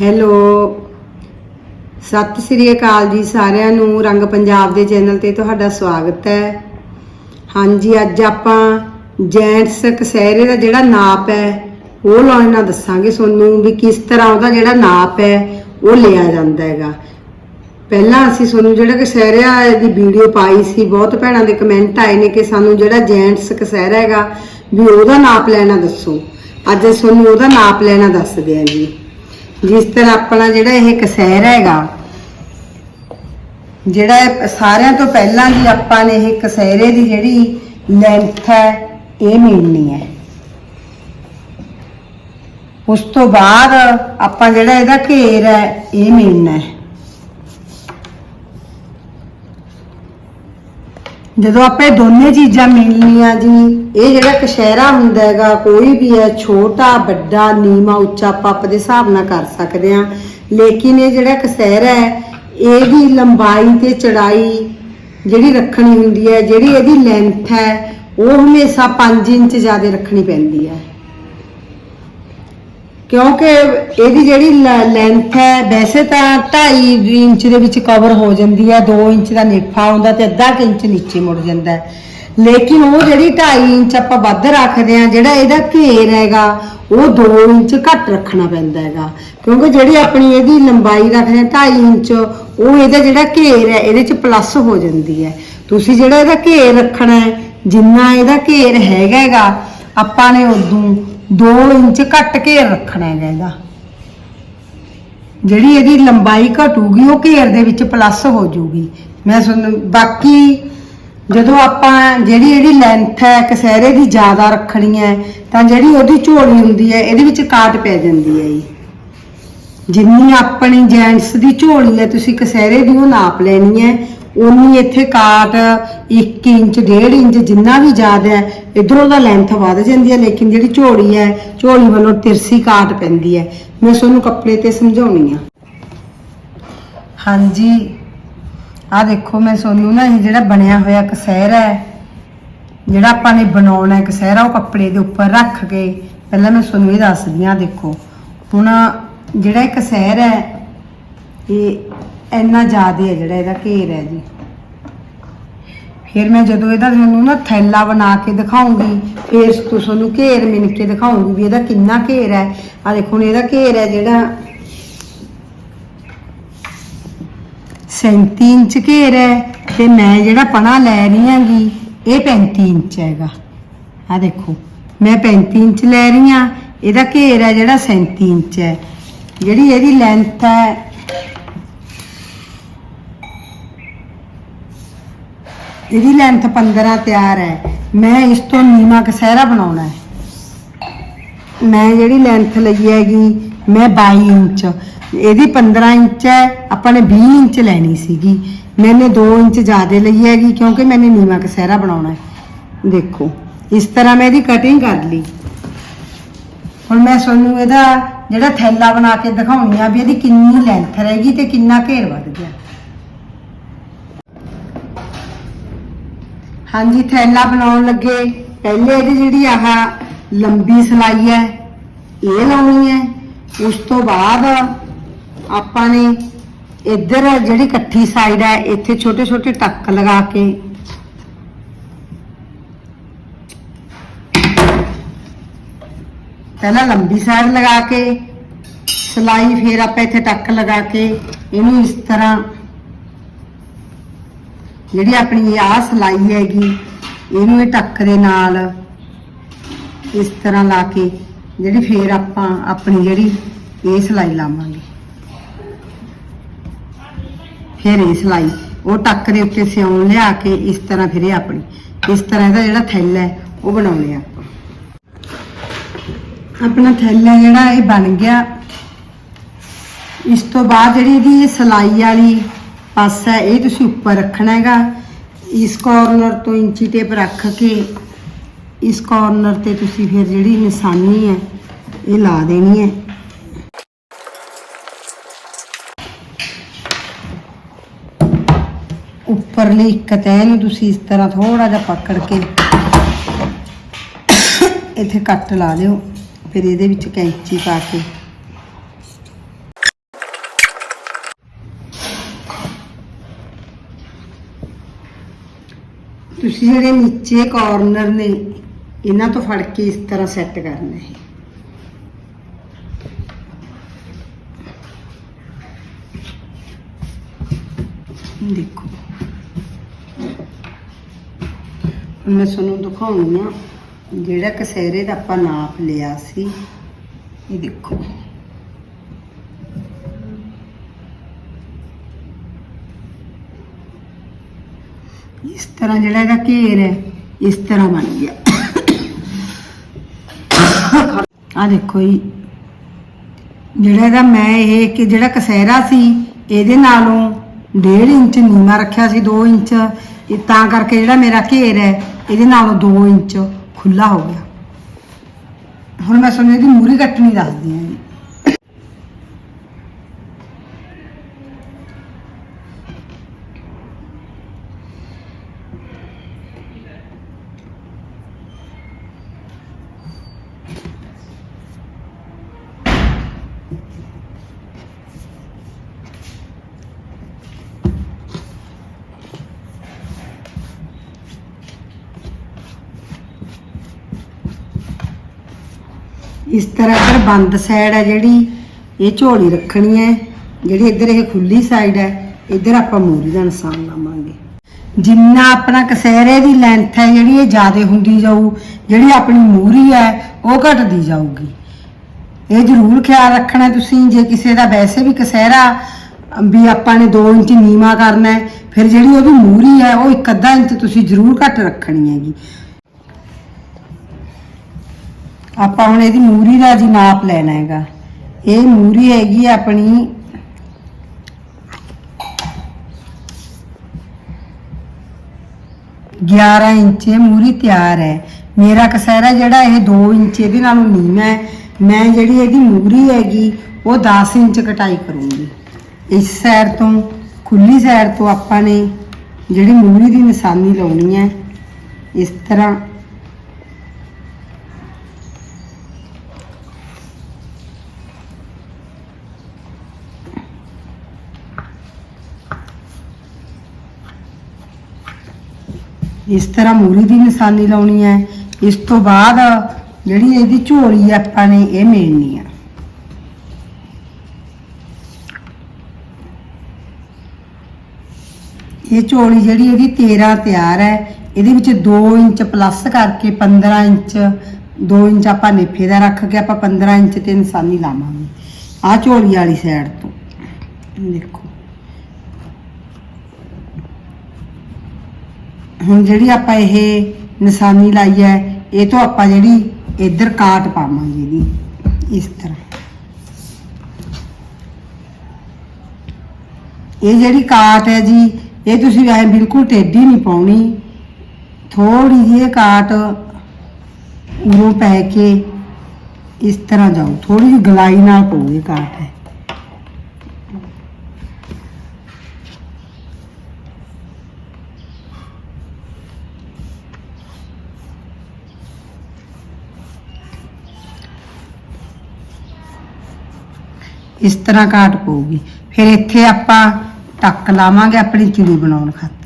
Hello. Sat Sri ਅਕਾਲ ਜੀ ਸਾਰਿਆਂ ਨੂੰ, ਰੰਗ ਪੰਜਾਬ ਦੇ ਚੈਨਲ ਤੇ ਤੁਹਾਡਾ ਸਵਾਗਤ ਹੈ। ਹਾਂਜੀ, ਅੱਜ ਆਪਾਂ ਜੈਂਟਸ ਕਸਹਿਰੇ ਦਾ ਜਿਹੜਾ ਨਾਪ ਹੈ, ਉਹ ਲਾਉਣਾ ਦੱਸਾਂਗੇ ਤੁਹਾਨੂੰ ਵੀ ਕਿਸ ਤਰ੍ਹਾਂ ਉਹਦਾ ਜਿਹੜਾ ਨਾਪ ਹੈ, ਉਹ ਲਿਆ ਜਾਂਦਾ ਹੈਗਾ। ਪਹਿਲਾਂ ਅਸੀਂ ਤੁਹਾਨੂੰ ਜਿਹੜਾ ਕਸਹਿਰਿਆ ਦੀ ਵੀਡੀਓ ਪਾਈ ਸੀ, ਬਹੁਤ ਭੈਣਾਂ ਦੇ ਕਮੈਂਟ ਆਏ ਨੇ ਕਿ ਸਾਨੂੰ ਜਿਹੜਾ ਜੈਂਟਸ ਕਸਹਿਰਾ ਹੈਗਾ, ਵੀ ਉਹਦਾ ਨਾਪ ਲੈਣਾ ਦੱਸੋ। ਅੱਜ ਅਸੀਂ ਤੁਹਾਨੂੰ ਉਹਦਾ ਨਾਪ ਲੈਣਾ ਦੱਸਦੇ ਹਾਂ ਜੀ ਜਿਸ ਤਰ੍ਹਾਂ ਆਪਣਾ ਜਿਹੜਾ ਇਹ ਕਸਹਿਰਾ ਹੈਗਾ, ਜਿਹੜਾ ਸਾਰਿਆਂ ਤੋਂ ਪਹਿਲਾਂ ਜੀ ਆਪਾਂ ਨੇ ਇਹ ਕਸਹਿਰੇ ਦੀ ਜਿਹੜੀ ਲੈਂਥ ਹੈ, ਇਹ ਮਿਲਣੀ ਹੈ। ਉਸ ਤੋਂ ਬਾਅਦ ਆਪਾਂ ਜਿਹੜਾ ਇਹਦਾ ਘੇਰ ਹੈ, ਇਹ ਮਿਲਣਾ ਹੈ। ਜਦੋਂ ਆਪਾਂ ਇਹ ਦੋਨੇ ਚੀਜ਼ਾਂ ਮਿਲਣੀਆਂ ਜੀ, ਇਹ ਜਿਹੜਾ ਕਸ਼ਹਿਰਾ ਹੁੰਦਾ ਹੈਗਾ, ਕੋਈ ਵੀ ਹੈ, ਛੋਟਾ, ਵੱਡਾ, ਨੀਵਾ, ਉੱਚਾ, ਆਪਾਂ ਆਪਦੇ ਹਿਸਾਬ ਨਾਲ ਕਰ ਸਕਦੇ ਆ ਲੇਕਿਨ ਇਹ ਜਿਹੜਾ ਕਸ਼ਹਿਰਾ ਹੈ, ਇਹਦੀ ਲੰਬਾਈ ਤੇ ਚੜਾਈ ਜਿਹੜੀ ਰੱਖਣੀ ਹੁੰਦੀ ਹੈ, ਜਿਹੜੀ ਇਹਦੀ ਲੈਂਥ ਹੈ, ਉਹ ਹਮੇਸ਼ਾ 5 ਇੰਚ ਜ਼ਿਆਦਾ ਰੱਖਣੀ ਪੈਂਦੀ ਹੈ। ਕਿਉਂਕਿ ਇਹਦੀ ਜਿਹੜੀ ਲੈਂਥ ਹੈ, ਵੈਸੇ ਤਾਂ 2.5 ਇੰਚ ਦੇ ਵਿੱਚ ਕਵਰ ਹੋ ਜਾਂਦੀ ਹੈ 2 ਇੰਚ ਦਾ ਨੇਫਾ ਹੁੰਦਾ ਤੇ ਅੱਧਾ ਕੁ ਇੰਚ ਨੀਚੇ ਮੁੜ ਜਾਂਦਾ ਹੈ। ਲੇਕਿਨ ਉਹ ਜਿਹੜੀ 2.5 ਇੰਚ ਆਪਾਂ ਵੱਧ ਰੱਖਦੇ ਆ ਜਿਹੜਾ ਇਹਦਾ ਘੇਰ ਹੈਗਾ, ਉਹ 2 ਇੰਚ ਘੱਟ ਰੱਖਣਾ ਪੈਂਦਾ ਹੈਗਾ। ਕਿਉਂਕਿ ਜਿਹੜੀ ਆਪਣੀ ਇਹਦੀ ਲੰਬਾਈ ਰੱਖਦੇ ਆ 2.5 ਇੰਚ, ਉਹ ਇਹਦਾ ਜਿਹੜਾ ਘੇਰ ਹੈ, ਇਹਦੇ ਚ ਪਲੱਸ ਹੋ ਜਾਂਦੀ ਹੈ। ਤੁਸੀਂ ਜਿਹੜਾ ਇਹਦਾ ਘੇਰ ਰੱਖਣਾ ਹੈ, ਜਿੰਨਾ ਇਹਦਾ ਘੇਰ ਹੈਗਾ ਹੈਗਾ, ਆਪਾਂ ਨੇ ਉਦੋਂ 2 ਇੰਚ ਘੱਟ ਘੇਰ ਰੱਖਣਾ ਹੈਗਾ ਇਹਦਾ। ਜਿਹੜੀ ਇਹਦੀ ਲੰਬਾਈ ਘਟੂਗੀ, ਉਹ ਘੇਰ ਦੇ ਵਿੱਚ ਪਲੱਸ ਹੋ ਜਾਊਗੀ। ਮੈਂ ਤੁਹਾਨੂੰ, ਬਾਕੀ ਜਦੋਂ ਆਪਾਂ ਜਿਹੜੀ ਇਹਦੀ ਲੈਂਥ ਹੈ ਕਸਹਿਰੇ ਦੀ ਜ਼ਿਆਦਾ ਰੱਖਣੀ ਹੈ, ਤਾਂ ਜਿਹੜੀ ਉਹਦੀ ਝੋਲੀ ਹੁੰਦੀ ਹੈ, ਇਹਦੇ ਵਿੱਚ ਕਾਟ ਪੈ ਜਾਂਦੀ ਹੈ ਜੀ। ਜਿੰਨੀ ਆਪਣੀ ਜੈਂਟਸ ਦੀ ਝੋਲੀ ਹੈ, ਤੁਸੀਂ ਕਸਹਿਰੇ ਦੀ ਉਹ ਨਾਪ ਲੈਣੀ ਹੈ ਉਨੀ ਇੱਥੇ ਕਾਟ 1 ਇੰਚ 1.5 ਇੰਚ ਜਿੰਨਾ ਵੀ ਜ਼ਿਆਦਾ ਹੈ, ਇਧਰੋਂ ਦਾ ਲੈਂਥ ਵੱਧ ਜਾਂਦੀ ਹੈ, ਲੇਕਿਨ ਜਿਹੜੀ ਝੋਲੀ ਹੈ, ਝੋਲੀ ਵੱਲੋਂ ਤਿਰਸੀ ਕਾਟ ਪੈਂਦੀ ਹੈ। ਮੈਂ ਤੁਹਾਨੂੰ ਕੱਪੜੇ ਤੇ ਸਮਝਾਉਣੀ ਆ। ਹਾਂਜੀ ਆ ਦੇਖੋ, ਮੈਂ ਤੁਹਾਨੂੰ ਨਾ ਇਹ ਜਿਹੜਾ ਬਣਿਆ ਹੋਇਆ ਕਸਹਿਰਾ ਹੈ, ਜਿਹੜਾ ਆਪਾਂ ਨੇ ਬਣਾਉਣਾ ਹੈ ਕਸਹਿਰਾ ਉਹ ਕੱਪੜੇ ਦੇ ਉੱਪਰ ਰੱਖ ਕੇ, ਪਹਿਲਾਂ ਮੈਂ ਤੁਹਾਨੂੰ ਇਹ ਦੱਸਦੀ ਹਾਂ ਦੇਖੋ। ਹੁਣ ਜਿਹੜਾ ਇਹ ਕਸਹਿਰਾ ਹੈ, ਇਹ ਇੰਨਾ ਜ਼ਿਆਦਾ ਹੈ ਜਿਹੜਾ ਇਹਦਾ ਘੇਰ ਹੈ ਜੀ। ਫਿਰ ਮੈਂ ਜਦੋਂ ਇਹਦਾ ਤੁਹਾਨੂੰ ਨਾ ਥੈਲਾ ਬਣਾ ਕੇ ਦਿਖਾਉਂਗੀ, ਫਿਰ ਤੁਹਾਨੂੰ ਘੇਰ ਮਿਣ ਕੇ ਦਿਖਾਉਂਗੀ ਵੀ ਇਹਦਾ ਕਿੰਨਾ ਘੇਰ ਹੈ। ਆ ਦੇਖੋ, ਹੁਣ ਇਹਦਾ ਘੇਰ ਹੈ ਜਿਹੜਾ 37 ਇੰਚ ਘੇਰ ਹੈ ਤੇ ਮੈਂ ਜਿਹੜਾ ਪਣਾ ਲੈ ਰਹੀ ਹਾਂਗੀ, ਇਹ 35 ਇੰਚ ਹੈਗਾ। ਆ ਦੇਖੋ, ਮੈਂ 35 ਇੰਚ ਲੈ ਰਹੀ ਹਾਂ, ਇਹਦਾ ਘੇਰ ਹੈ ਜਿਹੜਾ 37 ਇੰਚ ਹੈ। ਜਿਹੜੀ ਇਹਦੀ ਲੈਂਥ ਹੈ ਇਹਦੀ ਲੈਂਥ 15 ਤਿਆਰ ਹੈ। ਮੈਂ ਇਸ ਤੋਂ ਨੀਵਾ ਕਸਹਿਰਾ ਬਣਾਉਣਾ ਹੈ। ਮੈਂ ਜਿਹੜੀ ਲੈਂਥ ਲਈ ਹੈਗੀ, ਮੈਂ 22 ਇੰਚ। ਇਹਦੀ 15 ਇੰਚ ਹੈ, ਆਪਾਂ ਨੇ 20 ਇੰਚ ਲੈਣੀ ਸੀਗੀ। ਮੈਨੇ 2 ਇੰਚ ਜ਼ਿਆਦਾ ਲਈ ਹੈਗੀ ਕਿਉਂਕਿ ਮੈਨੇ ਨੀਵਾ ਕਸਹਿਰਾ ਬਣਾਉਣਾ ਹੈ। ਦੇਖੋ, ਇਸ ਤਰ੍ਹਾਂ ਮੈਂ ਇਹਦੀ ਕਟਿੰਗ ਕਰ ਲਈ। ਹੁਣ ਮੈਂ ਤੁਹਾਨੂੰ ਇਹਦਾ ਜਿਹੜਾ ਥੈਲਾ ਬਣਾ ਕੇ ਦਿਖਾਉਣੀ ਆ ਵੀ ਇਹਦੀ ਕਿੰਨੀ ਲੈਂਥ ਰਹੇਗੀ ਤੇ ਕਿੰਨਾ ਘੇਰ ਵੱਧ ਗਿਆ। ਹਾਂਜੀ, ਥੈਲਾ ਬਣਾਉਣ ਲੱਗੇ। ਪਹਿਲੇ ਇਹਦੀ ਜਿਹੜੀ ਆਹ ਲੰਬੀ ਸਲਾਈ ਹੈ, ਇਹ ਲਾਉਣੀ ਹੈ। ਉਸ ਤੋਂ ਬਾਅਦ ਆਪਾਂ ਨੇ ਇੱਧਰ ਜਿਹੜੀ ਇਕੱਠੀ ਸਾਈਡ ਹੈ, ਇੱਥੇ ਛੋਟੇ ਛੋਟੇ ਟੱਕ ਲਗਾ ਕੇ ਪਹਿਲਾਂ ਲੰਬੀ ਸਾਈਡ ਲਗਾ ਕੇ, ਸਲਾਈ ਫੇਰ ਆਪਾਂ ਇੱਥੇ ਟੱਕ ਲਗਾ ਕੇ, ਇਹਨੂੰ ਇਸ ਤਰ੍ਹਾਂ ਜਿਹੜੀ ਆਪਣੀ ਆਹ ਸਲਾਈ ਹੈਗੀ, ਇਹਨੂੰ ਇਹ ਟੱਕ ਦੇ ਨਾਲ ਇਸ ਤਰ੍ਹਾਂ ਲਾ ਕੇ ਜਿਹੜੀ ਫੇਰ ਆਪਾਂ ਆਪਣੀ ਜਿਹੜੀ ਇਹ ਸਲਾਈ ਲਾਵਾਂਗੇ। ਫਿਰ ਇਹ ਸਲਾਈ ਉਹ ਟੱਕ ਦੇ ਉੱਤੇ ਸਿਉਣ ਲਿਆ ਕੇ ਇਸ ਤਰ੍ਹਾਂ ਫਿਰ ਇਹ ਆਪਣੀ, ਇਸ ਤਰ੍ਹਾਂ ਇਹਦਾ ਜਿਹੜਾ ਥੈਲਾ ਹੈ, ਉਹ ਬਣਾਉਣੇ ਆ ਆਪਾਂ। ਆਪਣਾ ਥੈਲਾ ਜਿਹੜਾ ਇਹ ਬਣ ਗਿਆ। ਇਸ ਤੋਂ ਬਾਅਦ ਜਿਹੜੀ ਇਹਦੀ ਇਹ ਸਲਾਈ ਵਾਲੀ ਪਾਸਾ ਹੈ, ਇਹ ਤੁਸੀਂ ਉੱਪਰ ਰੱਖਣਾ ਹੈਗਾ। ਇਸ ਕਾਰਨਰ ਤੋਂ ਇੰਚੀ ਟੇਪ ਰੱਖ ਕੇ ਇਸ ਕਾਰਨਰ ਤੇ ਤੁਸੀਂ ਫਿਰ ਜਿਹੜੀ ਨਿਸ਼ਾਨੀ ਹੈ ਇਹ ਲਾ ਦੇਣੀ ਹੈ। ਉੱਪਰਲੀ ਇੱਕ ਤਹਿ ਨੂੰ ਤੁਸੀਂ ਇਸ ਤਰ੍ਹਾਂ ਥੋੜਾ ਜਿਹਾ ਪਕੜ ਕੇ ਇੱਥੇ ਕੱਟ ਲਾ ਲਿਓ ਫਿਰ ਇਹਦੇ ਵਿੱਚ ਕੈਂਚੀ ਪਾ ਕੇ ਤੁਸੀਂ ਜਿਹੜੇ ਨੀਚੇ ਕਾਰਨਰ ਨੇ, ਇਹਨਾਂ ਤੋਂ ਫੜ ਕੇ ਇਸ ਤਰ੍ਹਾਂ ਸੈੱਟ ਕਰਨਾ ਹੈ ਦੇਖੋ। ਮੈਂ ਤੁਹਾਨੂੰ ਦਿਖਾਉਣੀ ਆ ਜਿਹੜਾ ਕਸਹਿਰੇ ਦਾ ਆਪਾਂ ਨਾਪ ਲਿਆ ਸੀ, ਇਹ ਦੇਖੋ ਇਸ ਤਰ੍ਹਾਂ ਜਿਹੜਾ ਇਹਦਾ ਘੇਰ ਹੈ, ਇਸ ਤਰ੍ਹਾਂ ਬਣ ਗਿਆ। ਆ ਦੇਖੋ ਜੀ। ਜਿਹੜਾ ਇਹਦਾ ਮੈਂ ਇਹ ਕਿ ਜਿਹੜਾ ਕਸਹਿਰਾ ਸੀ, ਇਹਦੇ ਨਾਲੋਂ 1.5 ਇੰਚ ਨੀਵਾ ਰੱਖਿਆ ਸੀ 2 ਇੰਚ। ਇਹ ਤਾਂ ਕਰਕੇ ਜਿਹੜਾ ਮੇਰਾ ਘੇਰ ਹੈ, ਇਹਦੇ ਨਾਲੋਂ 2 ਇੰਚ ਖੁੱਲਾ ਹੋ ਗਿਆ। ਹੁਣ ਮੈਂ ਤੁਹਾਨੂੰ ਇਹਦੀ ਮੂਰੀ ਕੱਟਣੀ ਦੱਸਦੀ ਹਾਂ ਜੀ। ਇਸ ਤਰ੍ਹਾਂ ਇੱਧਰ ਬੰਦ ਸਾਈਡ ਹੈ ਜਿਹੜੀ, ਇਹ ਝੋਲੀ ਰੱਖਣੀ ਹੈ। ਜਿਹੜੀ ਇੱਧਰ ਇਹ ਖੁੱਲੀ ਸਾਈਡ ਹੈ ਇੱਧਰ ਆਪਾਂ ਮੂਰੀ ਦਾ ਨਿਸ਼ਾਨ ਲਾਵਾਂਗੇ। ਜਿੰਨਾ ਆਪਣਾ ਕਸਹਿਰੇ ਦੀ ਲੈਂਥ ਹੈ, ਜਿਹੜੀ ਇਹ ਜ਼ਿਆਦਾ ਹੁੰਦੀ ਜਾਊ, ਜਿਹੜੀ ਆਪਣੀ ਮੂਰੀ ਹੈ, ਉਹ ਘਟਦੀ ਜਾਊਗੀ। ਇਹ ਜ਼ਰੂਰ ਖਿਆਲ ਰੱਖਣਾ ਤੁਸੀਂ, ਜੇ ਕਿਸੇ ਦਾ ਵੈਸੇ ਵੀ ਕਸਹਿਰਾ, ਵੀ ਆਪਾਂ ਨੇ 2 ਇੰਚ ਨੀਵਾ ਕਰਨਾ ਹੈ, ਫਿਰ ਜਿਹੜੀ ਉਹਦੀ ਮੂਰੀ ਹੈ, ਉਹ ਇੱਕ ਅੱਧਾ ਇੰਚ ਤੁਸੀਂ ਜ਼ਰੂਰ ਘੱਟ ਰੱਖਣੀ ਹੈਗੀ। ਆਪਾਂ ਹੁਣ ਇਹਦੀ ਮੂਰੀ ਦਾ ਜੀ ਨਾਪ ਲੈਣਾ ਹੈਗਾ। ਇਹ ਮੂਰੀ ਹੈਗੀ ਆਪਣੀ ਗਿਆਰਾਂ ਇੰਚ, ਇਹ ਮੂਰੀ ਤਿਆਰ ਹੈ। ਮੇਰਾ ਕਸਹਿਰਾ ਜਿਹੜਾ ਇਹ 2 ਇੰਚ, ਇਹਦੇ ਨਾਲੋਂ ਨੀਵਾਂ ਹੈ। ਮੈਂ ਜਿਹੜੀ ਇਹਦੀ ਮੂਰੀ ਹੈਗੀ, ਉਹ 10 ਇੰਚ ਕਟਾਈ ਕਰੂੰਗੀ। ਇਸ ਸਾਈਡ ਤੋਂ, ਖੁੱਲੀ ਸਾਈਡ ਤੋਂ ਆਪਾਂ ਨੇ ਜਿਹੜੀ ਮੂਰੀ ਦੀ ਨਿਸ਼ਾਨੀ ਲਾਉਣੀ ਹੈ, ਇਸ ਤਰ੍ਹਾਂ ਇਸ ਤਰ੍ਹਾਂ ਮੂਰੀ ਦੀ ਨਿਸ਼ਾਨੀ ਲਾਉਣੀ ਹੈ। ਇਸ ਤੋਂ ਬਾਅਦ ਜਿਹੜੀ ਇਹਦੀ ਝੋਲੀ ਆਪਾਂ ਨੇ ਇਹ ਮੇੜਨੀ ਆ। ਇਹ ਝੋਲੀ ਜਿਹੜੀ ਇਹਦੀ 13 ਤਿਆਰ ਹੈ। ਇਹਦੇ ਵਿੱਚ 2 ਇੰਚ ਪਲੱਸ ਕਰਕੇ 15 ਇੰਚ 2 ਇੰਚ ਆਪਾਂ ਨੇਫੇ ਦਾ ਰੱਖ ਕੇ ਆਪਾਂ 15 ਇੰਚ ਤੇ ਨਿਸ਼ਾਨੀ ਲਾਵਾਂਗੇ। ਆਹ ਝੋਲੀ ਵਾਲੀ ਸਾਈਡ ਤੋਂ। ਦੇਖੋ। ਹੁਣ ਜਿਹੜੀ ਆਪਾਂ ਇਹ ਨਿਸ਼ਾਨੀ ਲਾਈ ਹੈ, ਇਹ ਤੋਂ ਆਪਾਂ ਜਿਹੜੀ ਇੱਧਰ ਕਾਟ ਪਾਵਾਂਗੇ ਇਹਦੀ ਇਸ ਤਰ੍ਹਾਂ। ਇਹ ਜਿਹੜੀ ਕਾਟ ਹੈ ਜੀ, ਇਹ ਤੁਸੀਂ ਐ ਬਿਲਕੁਲ ਟੇਢੀ ਨਹੀਂ ਪਾਉਣੀ। ਥੋੜੀ ਜਿਹੀ ਇਹ ਕਾਟ ਉਰੋਂ ਪੈ ਕੇ ਇਸ ਤਰ੍ਹਾਂ ਜਾਓ ਥੋੜੀ ਜਿਹੀ ਗਲਾਈ ਨਾਲ ਪਾਓ ਇਹ ਕਾਟ ਹੈ। ਇਸ ਤਰ੍ਹਾਂ ਘਾਟ ਪਊਗੀ। ਫਿਰ ਇੱਥੇ ਆਪਾਂ ਟੱਕ ਲਾਵਾਂਗੇ ਆਪਣੀ ਚਿੜੀ ਬਣਾਉਣ ਖਾਤਰ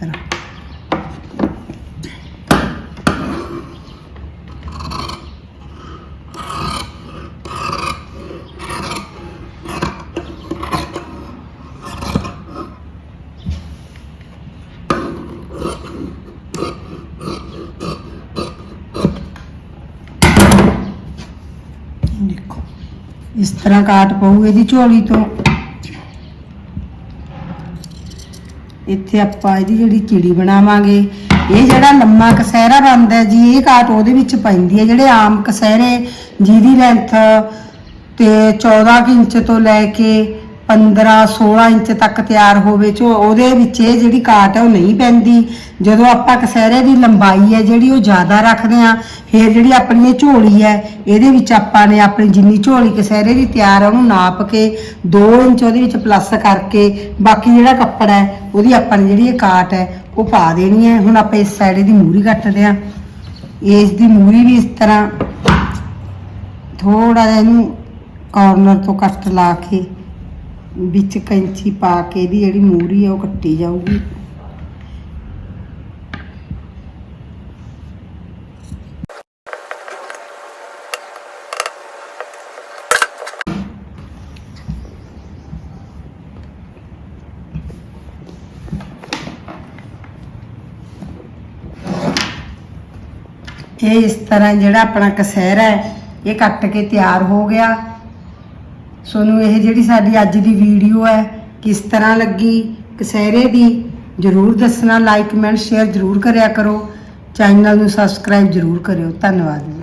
ਦੇਖੋ ਇਸ ਤਰ੍ਹਾਂ ਕਾਟ ਪਊ ਇਹਦੀ ਝੋਲੀ ਤੋਂ। ਇੱਥੇ ਆਪਾਂ ਇਹਦੀ ਜਿਹੜੀ ਚਿੜੀ ਬਣਾਵਾਂਗੇ। ਇਹ ਜਿਹੜਾ ਲੰਮਾ ਕਸਹਿਰਾ ਬਣਦਾ ਹੈ ਜੀ, ਇਹ ਕਾਟ ਉਹਦੇ ਵਿੱਚ ਪੈਂਦੀ ਹੈ। ਜਿਹੜੇ ਆਮ ਕਸਹਿਰੇ ਜਿਹਦੀ ਲੈਂਥ ਤੇ 14 ਕੁ ਇੰਚ ਤੋਂ ਲੈ ਕੇ 15 16 ਇੰਚ ਤੱਕ ਤਿਆਰ ਹੋਵੇ ਚੋ ਉਹਦੇ ਵਿੱਚ ਇਹ ਜਿਹੜੀ ਕਾਟ ਹੈ ਉਹ ਨਹੀਂ ਪੈਂਦੀ। ਜਦੋਂ ਆਪਾਂ ਕਸਹਿਰੇ ਦੀ ਲੰਬਾਈ ਹੈ ਜਿਹੜੀ ਉਹ ਜ਼ਿਆਦਾ ਰੱਖਦੇ ਆ ਫਿਰ ਜਿਹੜੀ ਆਪਣੀ ਇਹ ਝੋਲੀ ਹੈ, ਇਹਦੇ ਵਿੱਚ ਆਪਾਂ ਨੇ ਆਪਣੀ ਜਿੰਨੀ ਝੋਲੀ ਕਸਹਿਰੇ ਦੀ ਤਿਆਰ ਹੈ, ਉਹਨੂੰ ਨਾਪ ਕੇ 2 ਇੰਚ ਉਹਦੇ ਵਿੱਚ ਪਲੱਸ ਕਰਕੇ ਬਾਕੀ ਜਿਹੜਾ ਕੱਪੜਾ ਹੈ, ਉਹਦੀ ਆਪਾਂ ਨੇ ਜਿਹੜੀ ਇਹ ਕਾਟ ਹੈ, ਉਹ ਪਾ ਦੇਣੀ ਹੈ। ਹੁਣ ਆਪਾਂ ਇਸ ਸਾਈਡ ਦੀ ਮੂਰੀ ਕੱਟਦੇ ਆ ਇਸ ਦੀ ਮੂਰੀ ਵੀ ਇਸ ਤਰ੍ਹਾਂ ਥੋੜਾ ਜਿਹਾ ਇਹਨੂੰ ਕਾਰਨਰ ਤੋਂ ਕੱਟ ਲਾ ਕੇ ਵਿੱਚ ਕੈਂਚੀ ਪਾ ਕੇ ਇਹਦੀ ਜਿਹੜੀ ਮੂਰੀ ਆ ਉਹ ਕੱਟੀ ਜਾਊਗੀ। ਇਹ ਇਸ ਤਰ੍ਹਾਂ ਜਿਹੜਾ ਆਪਣਾ ਕਸਹਿਰਾ ਹੈ, ਇਹ ਕੱਟ ਕੇ ਤਿਆਰ ਹੋ ਗਿਆ। ਤੁਹਾਨੂੰ ਇਹ ਜਿਹੜੀ ਸਾਡੀ ਅੱਜ ਦੀ ਵੀਡੀਓ ਹੈ, ਕਿਸ ਤਰ੍ਹਾਂ ਲੱਗੀ? ਕਸਹਿਰੇ ਦੀ ਜਰੂਰ ਦੱਸਣਾ ਲਾਈਕ ਕਮੈਂਟ ਸ਼ੇਅਰ ਜਰੂਰ ਕਰਿਆ ਕਰੋ। ਚੈਨਲ ਨੂੰ ਸਬਸਕ੍ਰਾਈਬ ਜਰੂਰ ਕਰਿਓ। ਧੰਨਵਾਦ ਜੀ।